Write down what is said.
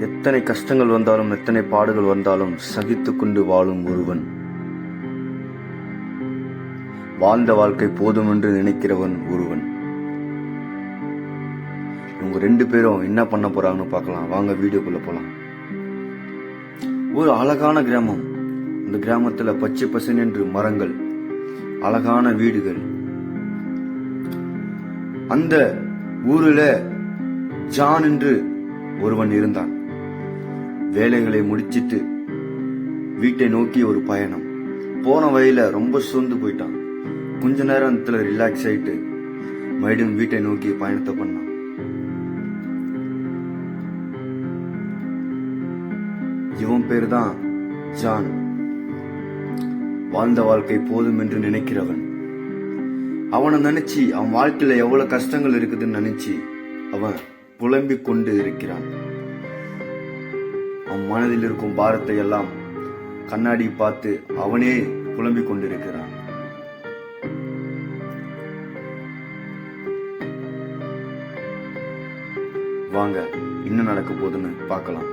எத்தனை கஷ்டங்கள் வந்தாலும் எத்தனை பாடுகள் வந்தாலும் சகித்து கொண்டு வாழும் ஒருவன். வாழ்ந்த வாழ்க்கை போதும் என்று நினைக்கிறவன் ஒருவன். இவங்க ரெண்டு பேரும் என்ன பண்ண போறாங்கன்னு பார்க்கலாம். வாங்க வீடியோக்குள்ள போலாம். ஒரு அழகான கிராமம். இந்த கிராமத்துல பச்சை பசேனென்று மரங்கள் அழகான வீடுகள். அந்த ஊரில் ஜான் என்று ஒருவன் இருந்தான். வேலைகளை முடிச்சிட்டு வீட்டை நோக்கி ஒரு பயணம். போன வழியில ரொம்ப சோர்ந்து போயிட்டான். கொஞ்ச நேரத்துல ரிலாக்ஸ் ஆயிட்டு மறுபடியும் வீட்டை நோக்கி பயணத்தை பண்ணான். இவன் பேர் தான் ஜான். வாழ்ந்த வாழ்க்கை போதும் என்று நினைக்கிறவன். அவனை நினைச்சு அவன் வாழ்க்கையில எவ்வளவு கஷ்டங்கள் இருக்குதுன்னு நினைச்சு அவன் புலம்பிக் கொண்டு இருக்கிறான். மனதில் இருக்கும் பாரத்தை எல்லாம் கண்ணாடி பார்த்து அவனே புலம்பிக் கொண்டிருக்கிறான். வாங்க என்ன நடக்க போகுதுன்னு பார்க்கலாம்.